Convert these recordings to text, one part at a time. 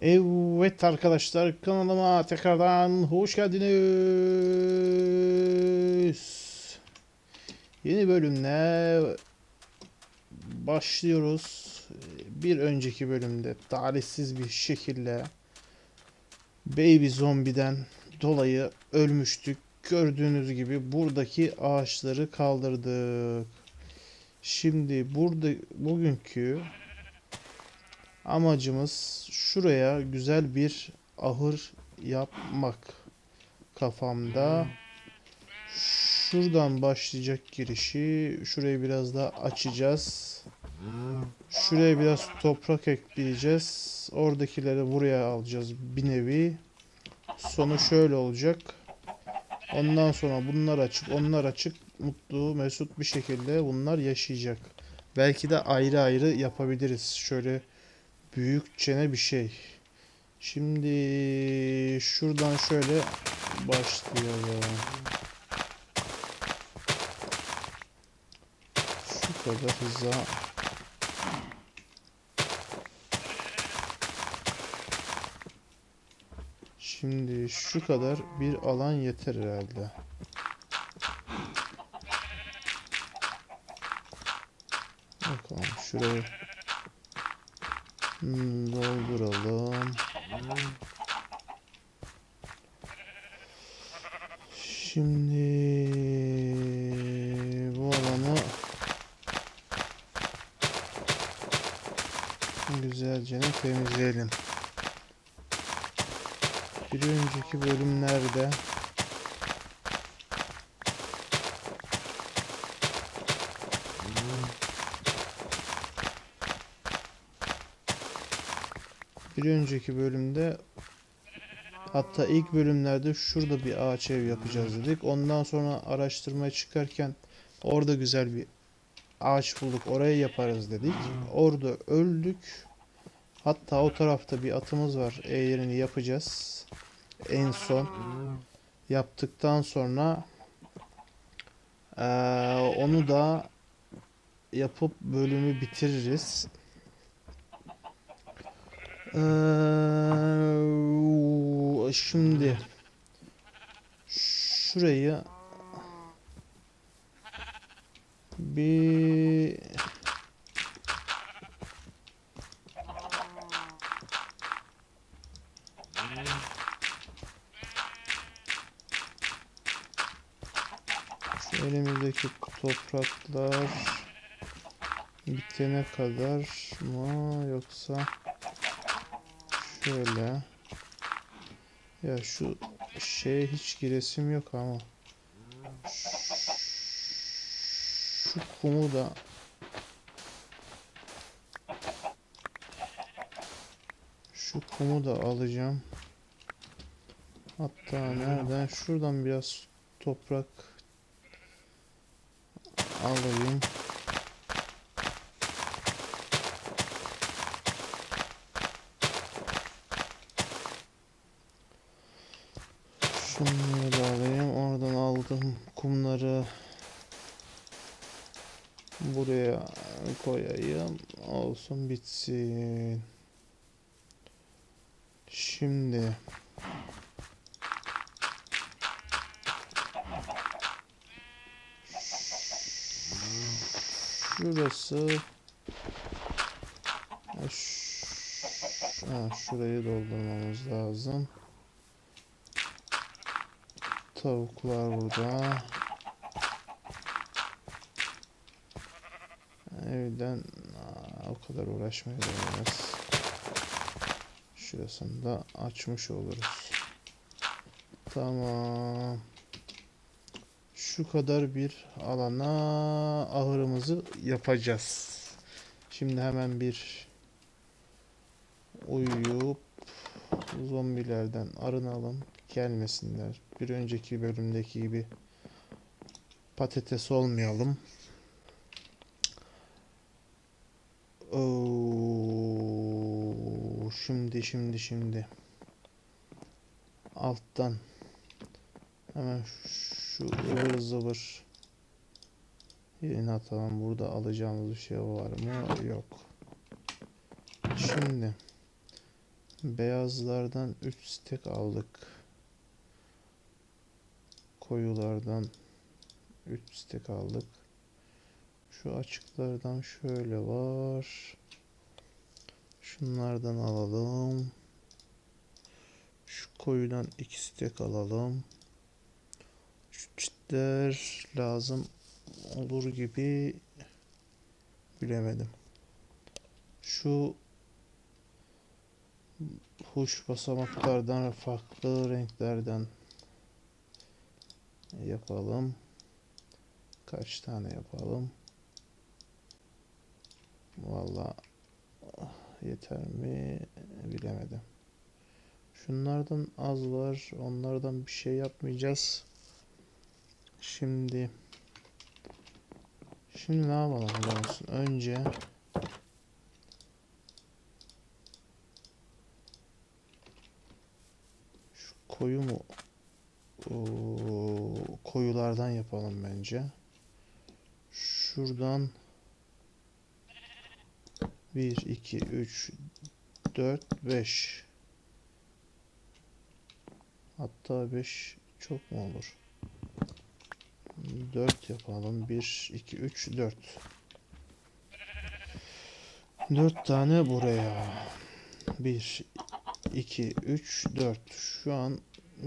Evet arkadaşlar kanalıma tekrardan hoş geldiniz. Yeni bölümle başlıyoruz. Bir önceki bölümde talihsiz bir şekilde Baby Zombie'den dolayı ölmüştük. Gördüğünüz gibi buradaki ağaçları kaldırdık. Şimdi burada bugünkü Amacımız şuraya güzel bir ahır yapmak kafamda. Şuradan başlayacak girişi. Şurayı biraz daha açacağız. Şuraya biraz toprak ekleyeceğiz. Oradakileri buraya alacağız bir nevi. Sonu şöyle olacak. Ondan sonra bunlar açık, onlar açık. Mutlu, mesut bir şekilde bunlar yaşayacak. Belki de ayrı ayrı yapabiliriz. Şöyle büyükçene bir şey. Şimdi şuradan şöyle başlayalım. Şu kadar hıza Şimdi şu kadar bir alan yeter herhalde. Bakalım şurayı Hmm, dolduralım. Şimdi bu alanı güzelce temizleyelim. Bir önceki bölümlerde Bir önceki bölümde hatta ilk bölümlerde şurada bir ağaç ev yapacağız dedik. Ondan sonra araştırmaya çıkarken orada güzel bir ağaç bulduk. Oraya yaparız dedik. Orada öldük. Hatta o tarafta bir atımız var. E yerini yapacağız. En son yaptıktan sonra eee, onu da yapıp bölümü bitiririz. Eee, şimdi şurayı bir şu elimizdeki topraklar bitene kadar mı yoksa Şöyle. Ya şu şeye hiç giresim yok ama. Şu kumu da Şu kumu da alacağım. Hatta nereden? Şuradan biraz toprak alayım. Şunları da alayım. Oradan aldım kumları buraya koyayım. Olsun bitsin. Şimdi şurası Ha, şurayı doldurmamız lazım. Tavuklar burada. Evden o kadar uğraşmaya değmez. Şurasını da açmış oluruz. Tamam. Şu kadar bir alana ahırımızı yapacağız. Şimdi hemen bir uyuyup zombilerden arınalım. Gelmesinler. Bir önceki bölümdeki gibi patates olmayalım. Oo, şimdi şimdi şimdi alttan hemen şu ıvır zıvır yerine atalım. Burada alacağımız bir şey var mı? Yok. Şimdi Beyazlardan 3 stek aldık. Koyulardan 3 stek aldık. Şu açıklardan şöyle var. Şunlardan alalım. Şu koyudan 2 stek alalım. Şu çitler lazım olur gibi bilemedim. Şu huş basamaklardan farklı renklerden yapalım. Kaç tane yapalım? Vallahi yeter mi bilemedim. Şunlardan az var. Onlardan bir şey yapmayacağız. Şimdi Şimdi ne yapalım biliyor musun? Önce şu koyu mu Oo, koyulardan yapalım bence. Şuradan 1 2 3 4 5 Hatta 5 çok mu olur? 4 yapalım. 1, 2, 3, 4. 4 tane buraya. 1, 2, 3, 4. Şu an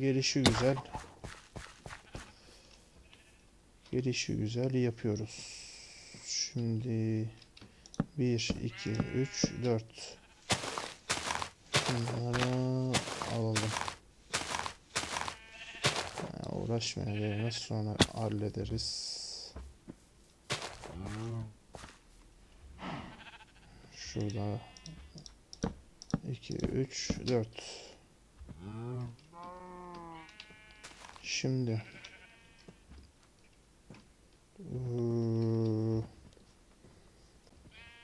gelişi güzel. Gelişi güzel yapıyoruz. Şimdi 1, 2, 3, 4. Bunları alalım. Ya uğraşmayalım. Sonra hallederiz. Şurada 2, 3, 4. Şimdi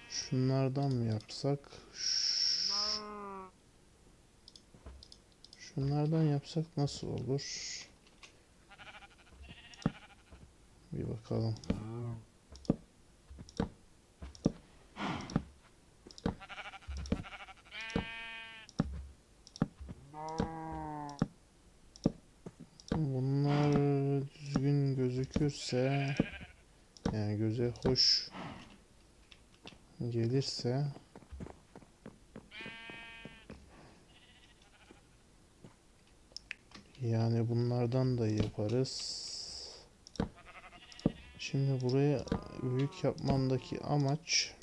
şunlardan mı yapsak? Şunlardan yapsak nasıl olur? Bir bakalım. Bunlar düzgün gözükürse yani göze hoş gelirse yani bunlardan da yaparız. Şimdi buraya büyük yapmamdaki amaç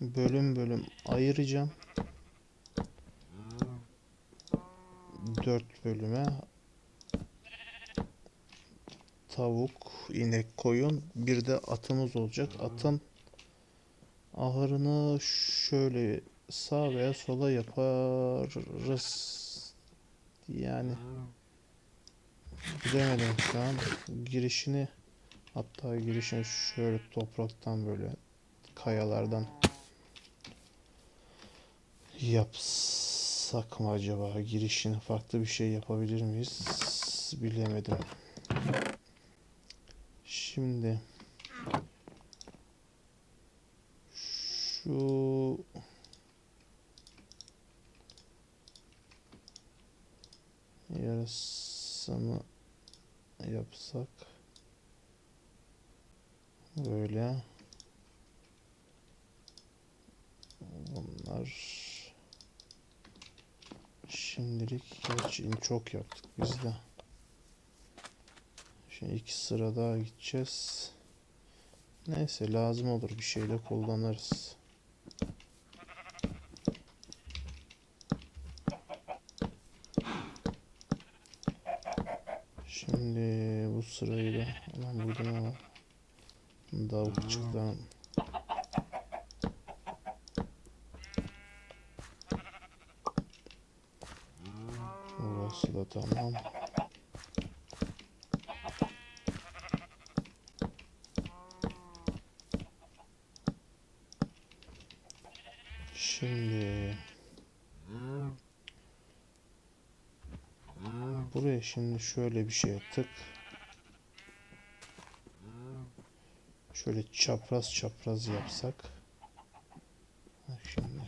bölüm bölüm ayıracağım. Dört bölüme tavuk, inek, koyun bir de atımız olacak. Atın ahırını şöyle sağ veya sola yaparız. Yani bilemedim şu an. Girişini hatta girişini şöyle topraktan böyle kayalardan yapsak mı acaba? Girişini farklı bir şey yapabilir miyiz? Bilemedim. Şimdi. Şu yarısını yapsak. Böyle. Bunlar şimdilik gerçi çok yaptık biz de şimdi iki sıra daha gideceğiz neyse lazım olur bir şeyle kullanırız Şimdi bu sırayı da hemen buradan alalım. Davukçuktan Burası da tamam. Şimdi şöyle bir şey tık. Şöyle çapraz çapraz yapsak. Şimdi.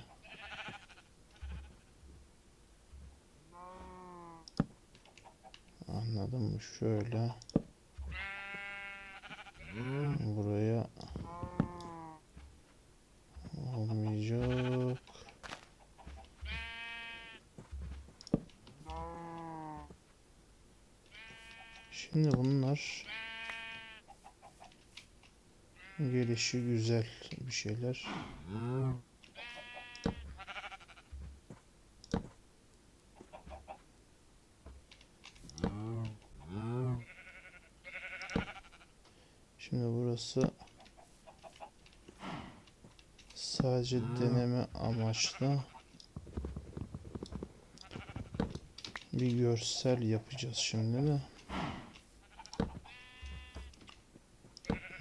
Anladın mı? Şöyle. Buraya olmayacak. Şimdi bunlar gelişi güzel bir şeyler. Şimdi burası sadece deneme amaçlı bir görsel yapacağız şimdi de.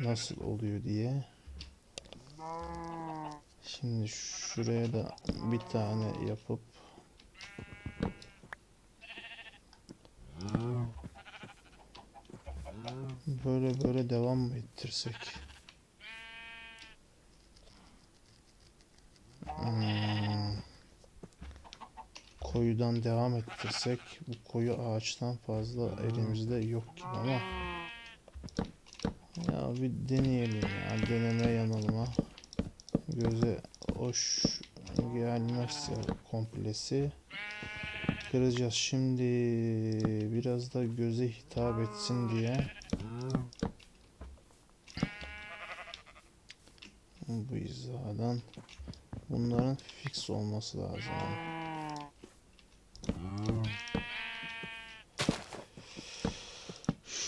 Nasıl oluyor diye. Şimdi şuraya da bir tane yapıp böyle böyle devam mı ettirsek? Hmm. Koyudan devam ettirsek bu koyu ağaçtan fazla elimizde yok gibi ama ya bir deneyelim ya. Deneme yanılma göze hoş gelmezse komplesi. Kıracağız. Şimdi biraz da göze hitap etsin diye. Bu hizadan bunların fix olması lazım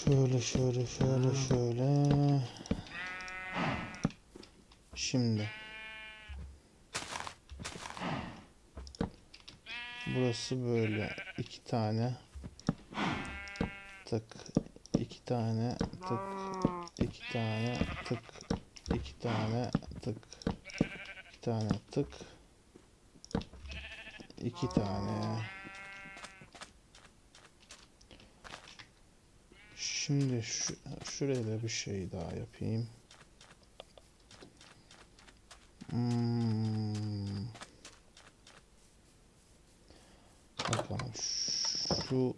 şöyle şöyle şöyle şöyle. Şimdi. Burası böyle iki tane tık iki tane tık iki tane tık iki tane tık iki tane tık iki tane şimdi şu, şuraya da bir şey daha yapayım. Hmm. Bakalım şu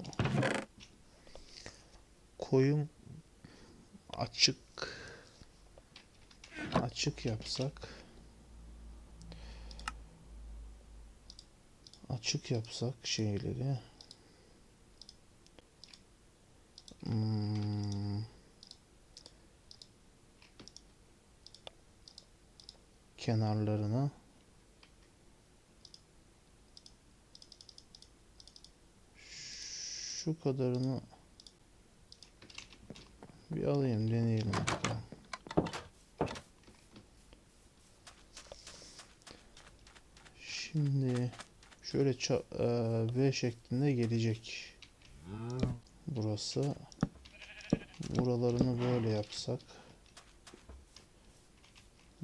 koyun açık açık yapsak açık yapsak şeyleri. Hmm, kenarlarına şu kadarını bir alayım deneyelim. Şimdi şöyle eee, V şeklinde gelecek. Burası. Buralarını böyle yapsak.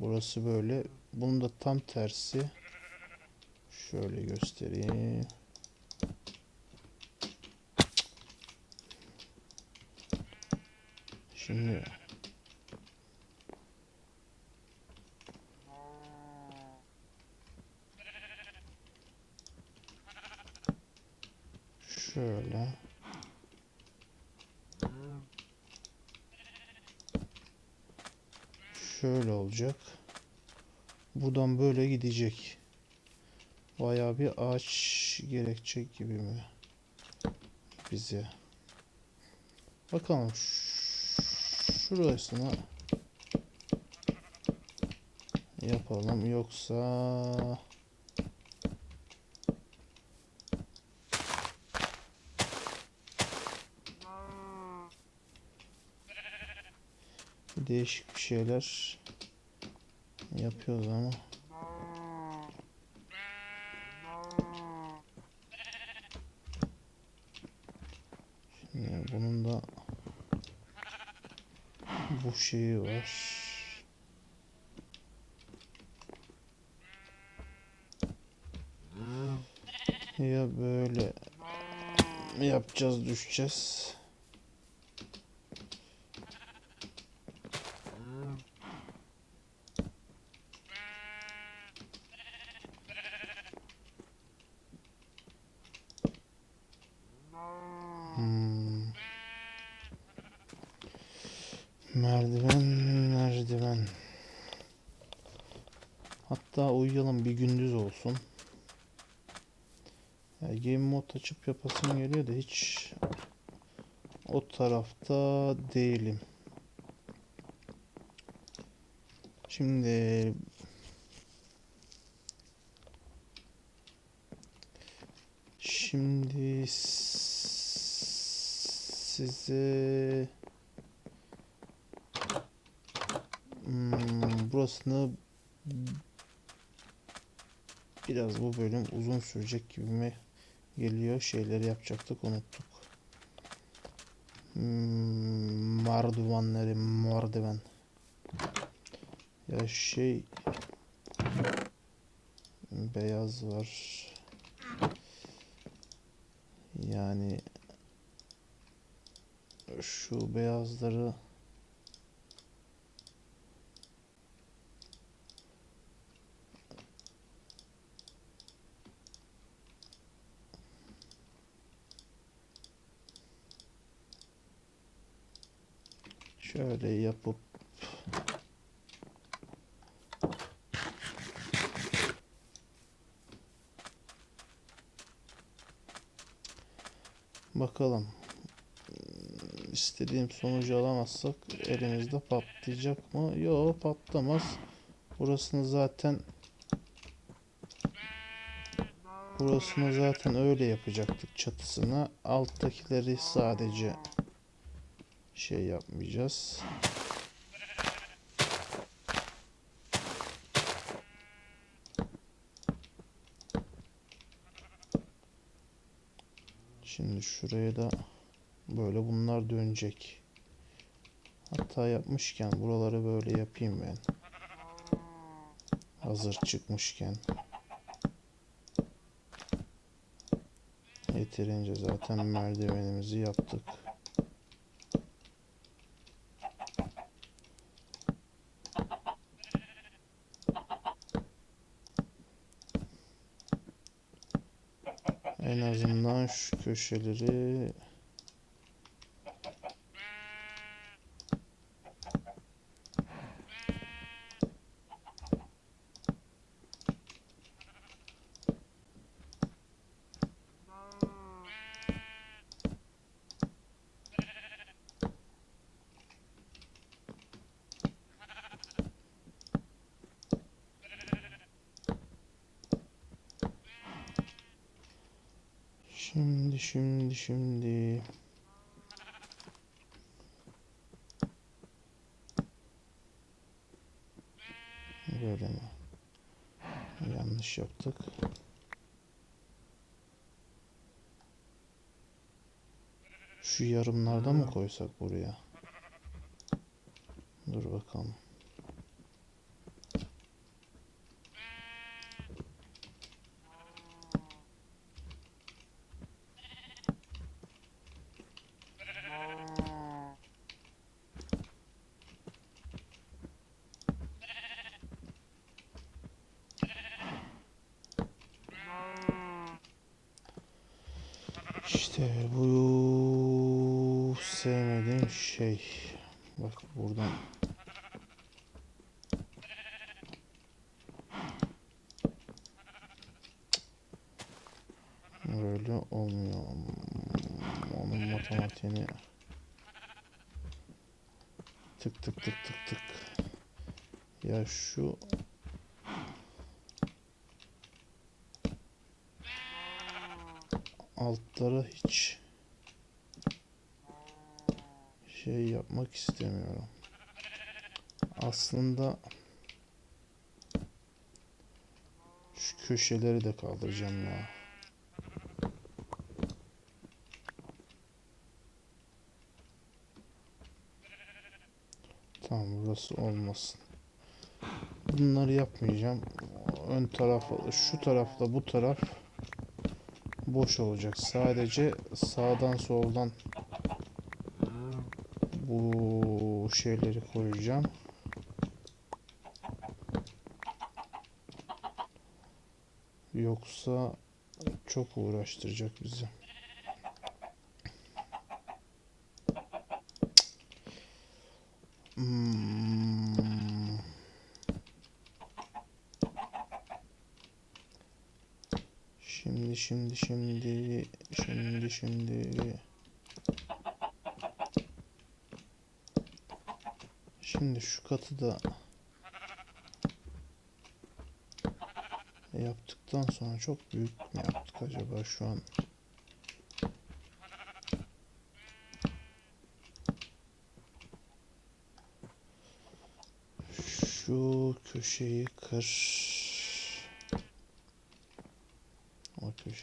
Burası böyle. Bunun da tam tersi. Şöyle göstereyim. Şimdi şöyle şöyle olacak. Buradan böyle gidecek. Bayağı bir ağaç gerekecek gibi mi bize? Bakalım şurasına yapalım yoksa değişik bir şeyler yapıyoruz ama şimdi bunun da bu şeyi var. Ya böyle yapacağız düşeceğiz. Hmm. Merdiven, merdiven. Hatta uyuyalım bir gündüz olsun. Ya game mod açıp yapasım geliyor da hiç o tarafta değilim. Şimdi Şimdi size Hmm, burasını biraz bu bölüm uzun sürecek gibime geliyor. Şeyleri yapacaktık unuttuk. Hmm, merdivenleri merdiven. Ya şey beyaz var. Yani şu beyazları şöyle yapıp bakalım istediğim sonucu alamazsak elimizde patlayacak mı? Yok patlamaz. Burasını zaten burasını zaten öyle yapacaktık çatısına. Alttakileri sadece şey yapmayacağız. Şimdi şuraya da böyle bunlar dönecek. Hatta yapmışken buraları böyle yapayım ben. Hazır çıkmışken. Yeterince zaten merdivenimizi yaptık. En azından şu köşeleri Şimdi şimdi şimdi Böyle mi? Yanlış yaptık. Şu yarımlardan mı koysak buraya? Dur bakalım. İşte bu sevmediğim şey. Bak buradan Böyle olmuyor. Onun matematiğini tık tık tık tık tık. Ya şu altlara hiç şey yapmak istemiyorum. Aslında şu köşeleri de kaldıracağım ya. Tamam burası olmasın. Bunları yapmayacağım. Ön taraf, şu tarafla bu taraf boş olacak. Sadece sağdan soldan bu şeyleri koyacağım. Yoksa çok uğraştıracak bizi. Hmm. Şimdi şimdi şimdi şimdi şimdi Şimdi şu katı da yaptıktan sonra çok büyük mü yaptık acaba şu an? Şu köşeyi kır.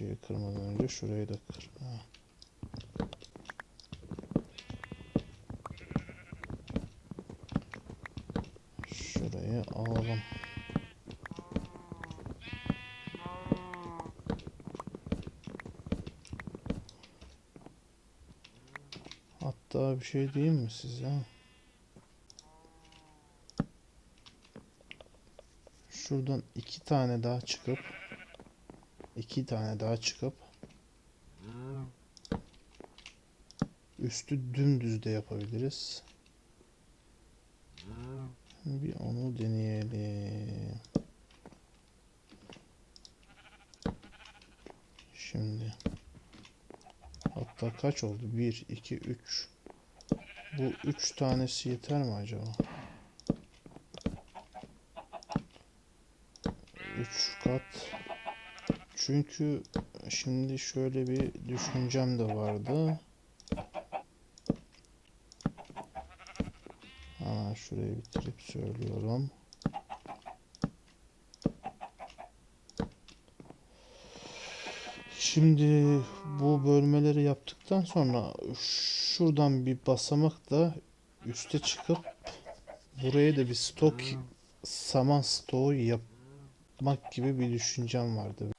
Köşeyi kırmadan önce şurayı da kır. Ha. Şurayı alalım. Hatta bir şey diyeyim mi size? Şuradan iki tane daha çıkıp iki tane daha çıkıp üstü dümdüz de yapabiliriz. Bir onu deneyelim. Şimdi hatta kaç oldu? 1 2 3 Bu 3 tanesi yeter mi acaba? 3 kat. Çünkü şimdi şöyle bir düşüncem de vardı. Ha, şurayı bitirip söylüyorum. Şimdi bu bölmeleri yaptıktan sonra şuradan bir basamak da üste çıkıp buraya da bir stok saman stoğu yapmak gibi bir düşüncem vardı.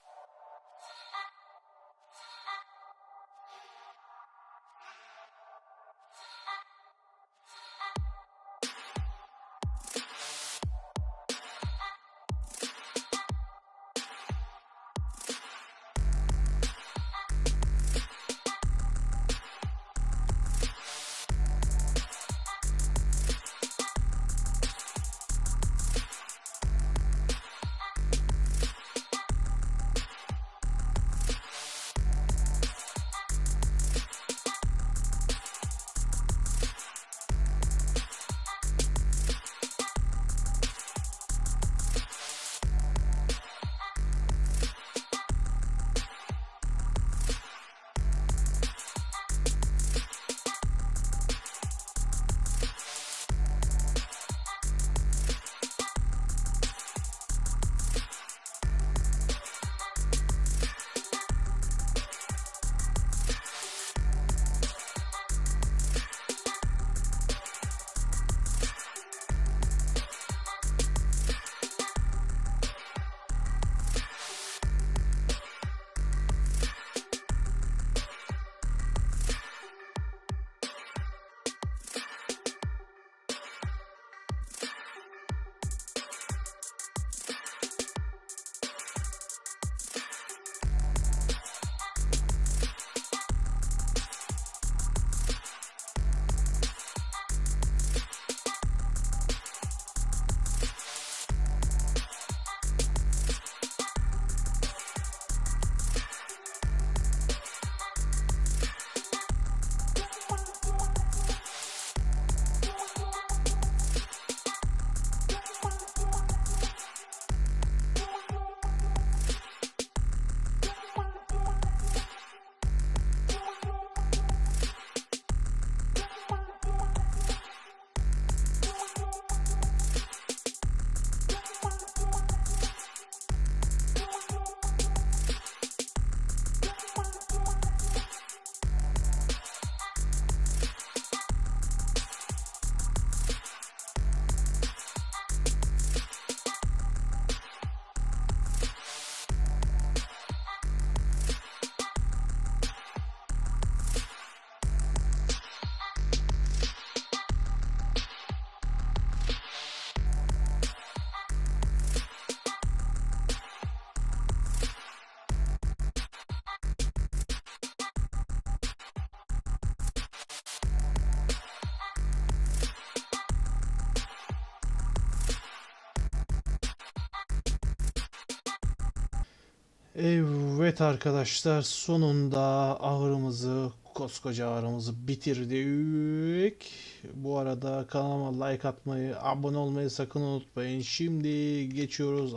Evet arkadaşlar sonunda ahırımızı koskoca ahırımızı bitirdik. Bu arada kanalıma like atmayı, abone olmayı sakın unutmayın. Şimdi geçiyoruz.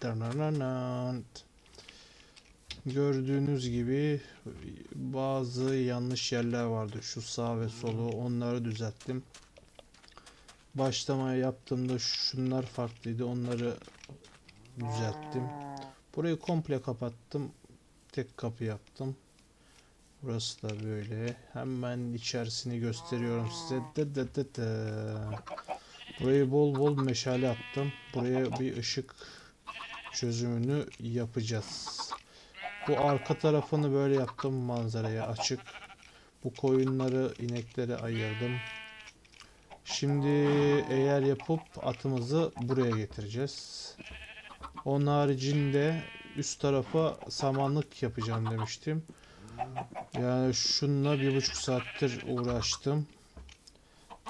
Tırnırnırnınt. Gördüğünüz gibi bazı yanlış yerler vardı. Şu sağ ve solu onları düzelttim. Başlamaya yaptığımda şunlar farklıydı. Onları düzelttim. Burayı komple kapattım. Tek kapı yaptım. Burası da böyle. Hemen içerisini gösteriyorum size. Dı dı dı dı. Burayı bol bol meşale attım. Buraya bir ışık çözümünü yapacağız. Bu arka tarafını böyle yaptım manzaraya açık. Bu koyunları, inekleri ayırdım. Şimdi eğer yapıp atımızı buraya getireceğiz. Onun haricinde üst tarafa samanlık yapacağım demiştim. Yani şununla bir buçuk saattir uğraştım.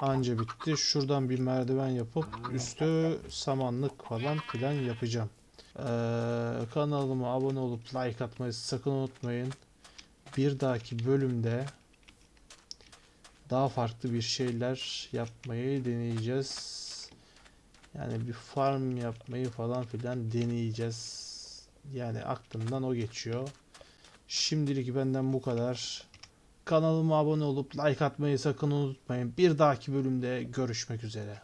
Anca bitti. Şuradan bir merdiven yapıp üstü samanlık falan filan yapacağım. Ee, kanalıma abone olup like atmayı sakın unutmayın. Bir dahaki bölümde daha farklı bir şeyler yapmayı deneyeceğiz. Yani bir farm yapmayı falan filan deneyeceğiz. Yani aklımdan o geçiyor. Şimdilik benden bu kadar. Kanalıma abone olup like atmayı sakın unutmayın. Bir dahaki bölümde görüşmek üzere.